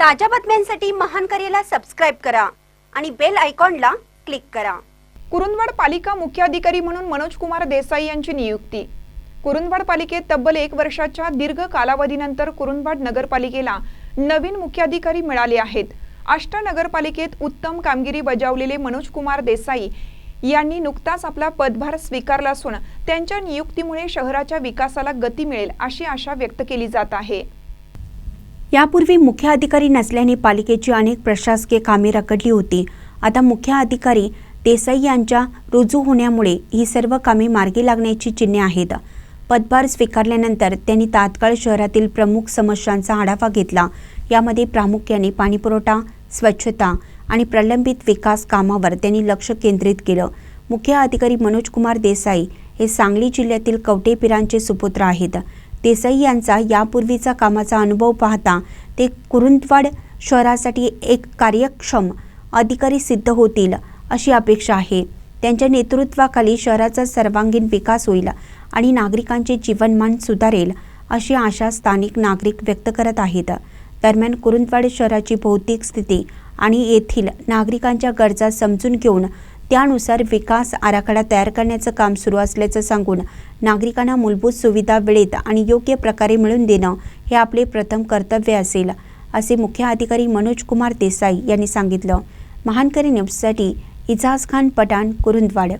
ताज्या बातम्यांसाठी महान करेला सबस्क्राईब करा आणि बेल आयकॉनला क्लिक करा. कुरुंदवाड पालिका मुख्याधिकारी म्हणून मनोज कुमार देसाई यांची नियुक्ती. कुरुंदवाड पालिकेत तब्बल एक वर्षाच्या दीर्घ कालावधीनंतर कुरुंदवाड नगरपालिकेला नवीन मुख्याधिकारी मिळाले आहेत. आष्टा नगरपालिकेत उत्तम कामगिरी बजावलेले मनोज कुमार देसाई यांनी नुकताच आपला पदभार स्वीकारला असून त्यांच्या नियुक्तीमुळे शहराच्या विकासाला गती मिळेल अशी आशा व्यक्त केली जात आहे. यापूर्वी मुख्य अधिकारी नसल्याने पालिकेची अनेक प्रशासकीय कामे रखडली होती. आता मुख्य अधिकारी देसाई यांच्या रुजू होण्यामुळे ही सर्व कामे मार्गी लागण्याची चिन्हे आहेत. पदभार स्वीकारल्यानंतर त्यांनी तात्काळ शहरातील प्रमुख समस्यांचा आढावा घेतला. यामध्ये प्रामुख्याने पाणीपुरवठा स्वच्छता आणि प्रलंबित विकास कामावर त्यांनी लक्ष केंद्रित केलं. मुख्य अधिकारी मनोज कुमार देसाई हे सांगली जिल्ह्यातील कवटेपिरांचे सुपुत्र आहेत. देसाई यांचा यापूर्वीचा कामाचा अनुभव पाहता ते कुरुंदवाड शहरासाठी एक कार्यक्षम अधिकारी सिद्ध होतील अशी अपेक्षा आहे. त्यांच्या नेतृत्वाखाली शहराचा सर्वांगीण विकास होईल आणि नागरिकांचे जीवनमान सुधारेल अशी आशा स्थानिक नागरिक व्यक्त करत आहेत. दरम्यान कुरुंदवाड शहराची भौतिक स्थिती आणि येथील नागरिकांच्या गरजा समजून घेऊन त्यानुसार विकास आराखडा तयार करण्याचं काम सुरू असल्याचं सांगून नागरिकांना मूलभूत सुविधा वेळेत आणि योग्य प्रकारे मिळवून देणं हे आपले प्रथम कर्तव्य असेल असे मुख्य अधिकारी मनोज कुमार देसाई यांनी सांगितलं. महानकरी न्यूजसाठी इजाज खान पठाण कुरुंदवाड.